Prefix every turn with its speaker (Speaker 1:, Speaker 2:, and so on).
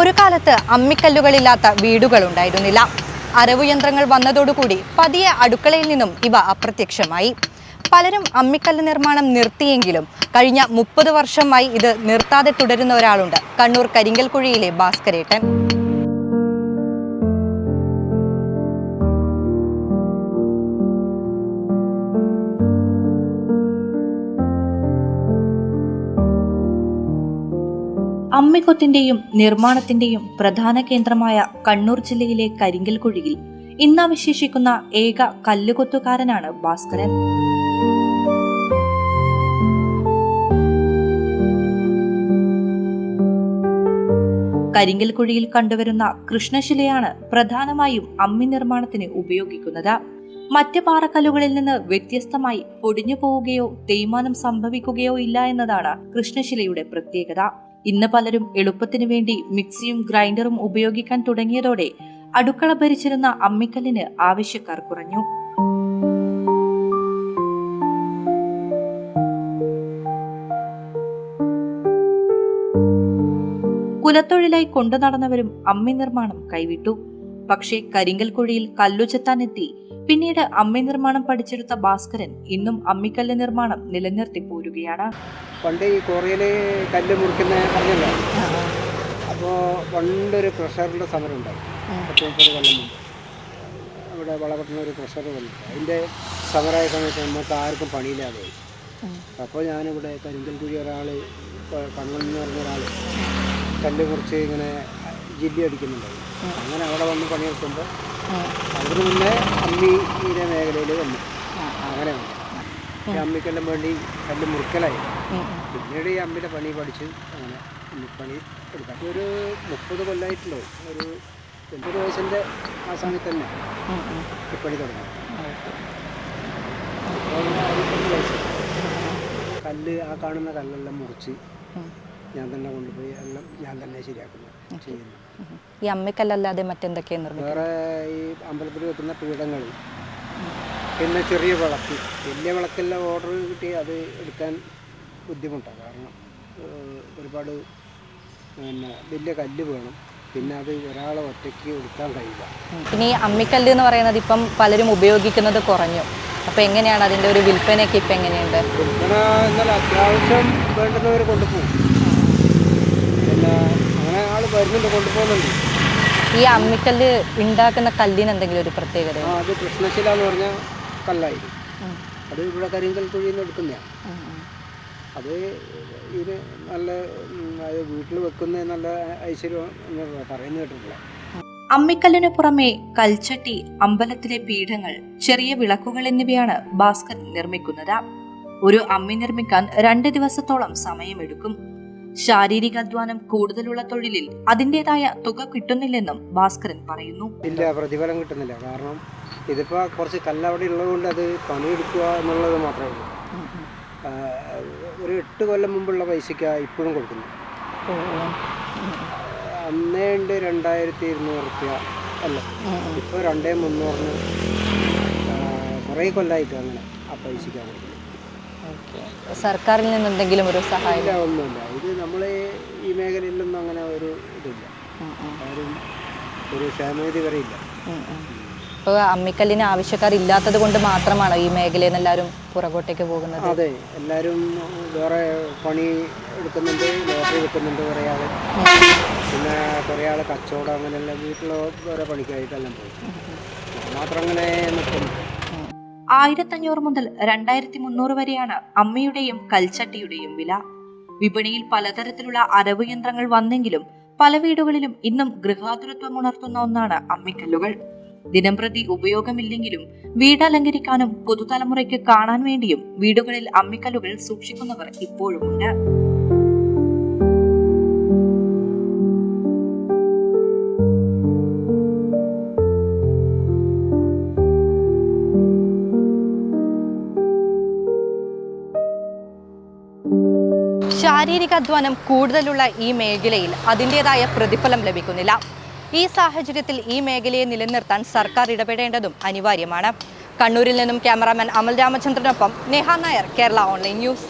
Speaker 1: ഒരു കാലത്ത് അമ്മിക്കല്ലുകളില്ലാത്ത വീടുകളുണ്ടായിരുന്നില്ല. അരവു യന്ത്രങ്ങൾ വന്നതോടുകൂടി പതിയെ അടുക്കളയിൽ നിന്നും ഇവ അപ്രത്യക്ഷമായി. പലരും അമ്മിക്കല്ല് നിർമ്മാണം നിർത്തിയെങ്കിലും കഴിഞ്ഞ മുപ്പത് വർഷമായി ഇത് നിർത്താതെ തുടരുന്ന ഒരാളുണ്ട്. കണ്ണൂർ കരിങ്കൽക്കുഴിയിലെ ഭാസ്കരേട്ടൻ. അമ്മിക്കൊത്തിന്റെയും നിർമ്മാണത്തിന്റെയും പ്രധാന കേന്ദ്രമായ കണ്ണൂർ ജില്ലയിലെ കരിങ്കൽക്കുഴിയിൽ ഇന്നവശേഷിക്കുന്ന ഏക കല്ലുകൊത്തുകാരനാണ് ഭാസ്കരൻ. കരിങ്കൽക്കുഴിയിൽ കണ്ടുവരുന്ന കൃഷ്ണശിലയാണ് പ്രധാനമായും അമ്മി നിർമ്മാണത്തിന് ഉപയോഗിക്കുന്നത്. മറ്റ് പാറക്കല്ലുകളിൽ നിന്ന് വ്യത്യസ്തമായി പൊടിഞ്ഞു പോവുകയോ തേയ്മാനം സംഭവിക്കുകയോ ഇല്ല എന്നതാണ് കൃഷ്ണശിലയുടെ പ്രത്യേകത. ഇന്ന് പലരും എളുപ്പത്തിനു വേണ്ടി മിക്സിയും ഗ്രൈൻഡറും ഉപയോഗിക്കാൻ തുടങ്ങിയതോടെ അടുക്കള ഭരിച്ചിരുന്ന അമ്മിക്കല്ലിന് ആവശ്യക്കാർ കുറഞ്ഞു. കുലത്തൊഴിലായി കൊണ്ടു നടന്നവരും അമ്മി നിർമ്മാണം കൈവിട്ടു. പക്ഷേ കരിങ്കൽ കുഴിയിൽ കല്ലു ചെത്താനെത്തി പിന്നീട് അമ്മി നിർമ്മാണം പഠിച്ചെടുത്ത ഭാസ്കരൻ ഇന്നും അമ്മിക്കല്ല് നിർമ്മാണം നിലനിർത്തി പോരുകയാണ്.
Speaker 2: പണ്ട് ഈ കൊറിയയിൽ കല്ല് മുറിക്കുന്ന പറഞ്ഞല്ലോ? അപ്പോൾ പണ്ടൊരു പ്രഷറിന്റെ സമരം ഉണ്ടായി. പത്ത് മുപ്പത് കൊല്ലം ഇവിടെ വളപട്ടണ ഒരു പ്രഷർ വന്നു. അതിന്റെ സമരമായ സമയത്ത് നമുക്ക് ആർക്കും പണിയില്ലാതെ അപ്പോൾ ഞാനിവിടെ കരിങ്കൽ കുഴി ഒരാൾ കണ്ണൻ എന്ന് പറഞ്ഞ ഒരാൾ കല്ല് മുറിച്ച് ഇങ്ങനെ ജില്ലി അടിക്കുന്നുണ്ടായി അങ്ങനെ അവിടെ വന്ന് പണിയെടുക്കുമ്പോൾ അതിന് മുന്നേ അമ്മിയുടെ മേഖലയിൽ വന്നു. അങ്ങനെ വന്നു. അമ്മിക്കെല്ലാം വേണ്ടി കല്ല് മുറുക്കലായി. പിന്നീട് ഈ അമ്മിന്റെ പണി പഠിച്ച് അങ്ങനെ പണി എടുക്കാം ഒരു മുപ്പത് കൊല്ലമായിട്ടുണ്ടോ ഒരു എൺപത് വയസ്സിന്റെ ആ സമയത്ത് തന്നെ ഈ പണി തുടങ്ങി. കല്ല് ആ കാണുന്ന കല്ലെല്ലാം മുറിച്ച് ഞാൻ തന്നെ കൊണ്ടുപോയി എല്ലാം ഞാൻ തന്നെ ശരിയാക്കുന്നു ചെയ്യുന്നു.
Speaker 1: ഈ അമ്മയ്ക്കല്ലാതെ മറ്റെന്തൊക്കെയാണ് നിർമ്മിക്കുന്നത്
Speaker 2: വേറെ ഈ അമ്പലത്തിൽ വെക്കുന്ന പീഠങ്ങൾ പിന്നെ ചെറിയ വിളക്ക്. വലിയ വിളക്കെല്ലാം ഓർഡർ കിട്ടി അത് എടുക്കാൻ ബുദ്ധിമുട്ടാണ്. കാരണം ഒരുപാട് പിന്നെ വലിയ കല്ല് വേണം. പിന്നെ അത് ഒരാളെ ഒറ്റയ്ക്ക് എടുക്കാൻ കഴിയില്ല.
Speaker 1: ഇനി അമ്മിക്കല്ല് എന്ന് പറയുന്നത് ഇപ്പം പലരും ഉപയോഗിക്കുന്നത് കുറഞ്ഞു. അപ്പൊ എങ്ങനെയാണ് അതിന്റെ ഒരു വിൽപ്പനയൊക്കെ ഇപ്പൊ എങ്ങനെയുണ്ട്?
Speaker 2: വിൽപ്പന എന്നാൽ അത്യാവശ്യം വേണ്ടുന്നവർ കൊണ്ടുപോകും. വരുന്നുണ്ട് കൊണ്ടുപോകുന്നുണ്ട്.
Speaker 1: ഈ അമ്മിക്കല്ല് ഉണ്ടാക്കുന്ന കല്ലിന് എന്തെങ്കിലും ഒരു പ്രത്യേകത
Speaker 2: ആ അത് കൃഷ്ണശില എന്ന് പറഞ്ഞ കല്ലായിരിക്കും. അത് ഇവിടെ കരിങ്കൽ കുഴിയിൽ നിന്ന് എടുക്കുന്നതാണ് അത് ഇത് നല്ല അത് വീട്ടിൽ വെക്കുന്ന നല്ല ഐശ്വര്യം എന്ന് പറയുന്നു കേട്ടിട്ടില്ല.
Speaker 1: അമ്മിക്കല്ലിനു പുറമെ കൽച്ചട്ടി അമ്പലത്തിലെ പീഠങ്ങൾ ചെറിയ വിളക്കുകൾ എന്നിവയാണ് ഭാസ്കർ നിർമ്മിക്കുന്നത്. ഒരു അമ്മി നിർമ്മിക്കാൻ രണ്ട് ദിവസത്തോളം സമയമെടുക്കും. ശാരീരിക അധ്വാനം കൂടുതലുള്ള തൊഴിലിൽ അതിന്റെതായ തുക കിട്ടുന്നില്ലെന്നും ഭാസ്കരൻ പറയുന്നു.
Speaker 2: ഇല്ല പ്രതിഫലം കിട്ടുന്നില്ല. കാരണം ഇതിപ്പോ കുറച്ച് കല്ലവിടെ ഉള്ളതുകൊണ്ട് അത് പണിയെടുക്കുക എന്നുള്ളത് മാത്രമേ ഉള്ളൂ. ഒരു എട്ട് കൊല്ലം മുമ്പുള്ള പൈസയ്ക്ക് ഇപ്പോഴും കൊടുക്കുന്നു അന്നേ ഉണ്ട് രണ്ടായിരത്തി ഇരുന്നൂറ് റുപ്യ അല്ല. ഇപ്പോൾ രണ്ടേ മുന്നൂറിന് കുറേ കൊല്ലമായിട്ട് അങ്ങനെ ആ പൈസയ്ക്കാണ് കൊടുക്കുന്നത്.
Speaker 1: സർക്കാരിൽ നിന്ന് എന്തെങ്കിലും ഒരു സഹായം?
Speaker 2: ഒന്നുമില്ല. ഇത് നമ്മൾ ഈ മേഖലയിലൊന്നും അങ്ങനെ ഒരു ഇതില്ല. ആരും ഒരു ക്ഷേമനിധി വരെ ഇല്ല.
Speaker 1: ഇപ്പോൾ അമ്മിക്കല്ലിന് ആവശ്യക്കാർ ഇല്ലാത്തത് കൊണ്ട് മാത്രമാണോ ഈ മേഖലയിൽ നിന്ന് എല്ലാവരും പുറകോട്ടേക്ക് പോകുന്നത്?
Speaker 2: അതെ. എല്ലാവരും വേറെ പണി എടുക്കുന്നുണ്ട് ലോട്ടറി എടുക്കുന്നുണ്ട് കുറേ ആൾ പിന്നെ കുറേ ആൾ കച്ചവടം അങ്ങനെയുള്ള വീട്ടിലോ വേറെ പണിക്കായിട്ടെല്ലാം പോയി. മാത്രം അങ്ങനെ നിൽക്കുന്നു
Speaker 1: ആയിരത്തഞ്ഞൂറ് മുതൽ രണ്ടായിരത്തി മുന്നൂറ് വരെയാണ് അമ്മയുടെയും കൽച്ചട്ടിയുടെയും വില. വിപണിയിൽ പലതരത്തിലുള്ള അരവ് യന്ത്രങ്ങൾ വന്നെങ്കിലും പല വീടുകളിലും ഇന്നും ഗൃഹാതുരത്വം ഉണർത്തുന്ന ഒന്നാണ് അമ്മിക്കല്ലുകൾ. ദിനംപ്രതി ഉപയോഗമില്ലെങ്കിലും വീട് അലങ്കരിക്കാനും പുതുതലമുറയ്ക്ക് കാണാൻ വേണ്ടിയും വീടുകളിൽ അമ്മിക്കല്ലുകൾ സൂക്ഷിക്കുന്നവർ ഇപ്പോഴുമുണ്ട്. ശാരീരിക അധ്വാനം കൂടുതലുള്ള ഈ മേഖലയിൽ അതിന്റെതായ പ്രതിഫലം ലഭിക്കുന്നില്ല. ഈ സാഹചര്യത്തിൽ ഈ മേഖലയെ നിലനിർത്താൻ സർക്കാർ ഇടപെടേണ്ടതും അനിവാര്യമാണ്. കണ്ണൂരിൽ നിന്നും ക്യാമറാമാൻ അമൽ രാമചന്ദ്രനൊപ്പം നേഹ നായർ കേരള ഓൺലൈൻ ന്യൂസ്.